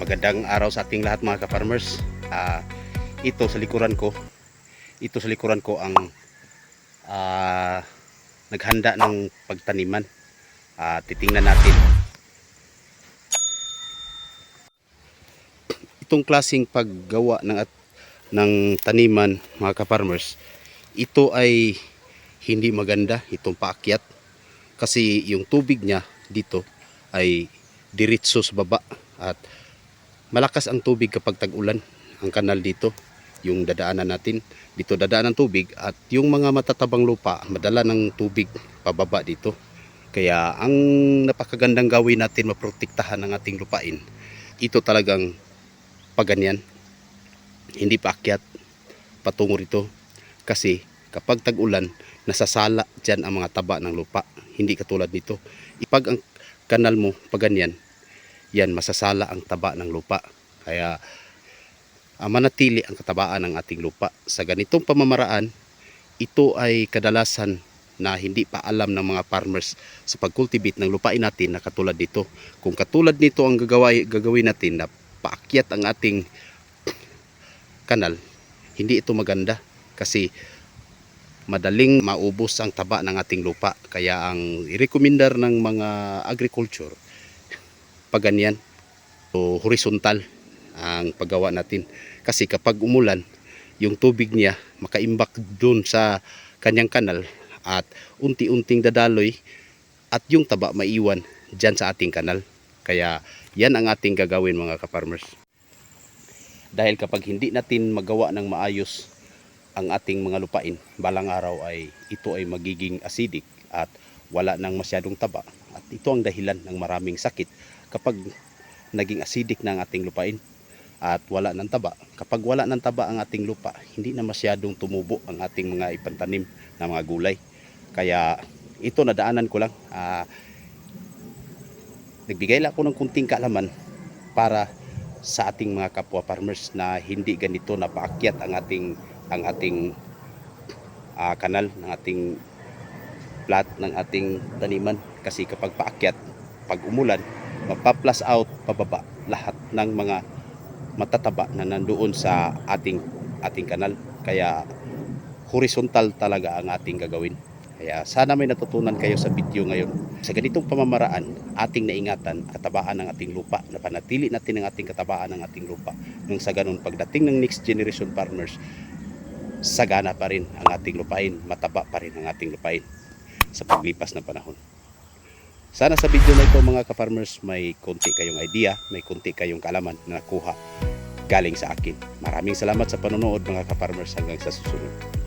magandang araw sa ating lahat mga ka-farmers. Ah, ito sa likuran ko, ito sa likuran ko ang ah, naghanda ng pagtaniman. Ah, titingnan natin. Itong klasing paggawa ng at ng taniman mga ka-farmers, ito ay hindi maganda itong paakyat kasi yung tubig niya dito ay diretso sa baba at malakas ang tubig kapag tag-ulan ang kanal dito yung dadaanan natin. Dito dadaan ng tubig at yung mga matatabang lupa madala ng tubig pababa dito. Kaya ang napakagandang gawin natin maprotektahan ang ating lupain. Ito talagang paganyan. Hindi paakyat patungo rito. Kasi kapag tag-ulan nasasala dyan ang mga taba ng lupa. Hindi katulad nito. Ipag ang kanal mo paganyan yan masasala ang taba ng lupa. Kaya ah, manatili ang katabaan ng ating lupa. Sa ganitong pamamaraan, ito ay kadalasan na hindi pa alam ng mga farmers sa pagkultivate ng lupain natin na katulad dito. Kung katulad nito ang gagawin, gagawin natin na paakyat ang ating kanal, hindi ito maganda kasi madaling maubos ang taba ng ating lupa. Kaya ang i-recommendar ng mga agriculture pag ganyan so horizontal ang paggawa natin. Kasi kapag umulan yung tubig niya makaimbak doon sa kanyang kanal at unti-unting dadaloy at yung taba maiwan dyan sa ating kanal. Kaya yan ang ating gagawin mga ka-farmers. Dahil kapag hindi natin magawa ng maayos ang ating mga lupain balang araw ay ito ay magiging acidic at wala nang masyadong taba ito ang dahilan ng maraming sakit kapag naging acidic na ang ating lupain at wala ng taba. Kapag wala ng taba ang ating lupa, hindi na masyadong tumubo ang ating mga ipantanim na mga gulay. Kaya ito nadaanan ko lang. Ah, nagbigay lang ako ng kunting kaalaman para sa ating mga kapwa farmers na hindi ganito napaakyat ang ating ang ating ah, kanal ng ating plat ng ating taniman. Kasi kapag paakyat pag umulan mapaplas out pababa lahat ng mga matataba na nandoon sa ating ating kanal. Kaya horizontal talaga ang ating gagawin. Kaya sana may natutunan kayo sa video ngayon. Sa ganitong pamamaraan ating naingatan katabaan ng ating lupa na panatili natin ang ating katabaan ng ating lupa. Nung sa ganun pagdating ng next generation farmers sagana pa rin ang ating lupain mataba pa rin ang ating lupain sa paglipas ng panahon sana sa video na ito mga ka-farmers may konti kayong idea, may konti kayong kalaman na nakuha galing sa akin. Maraming salamat sa panonood mga ka-farmers hanggang sa susunod.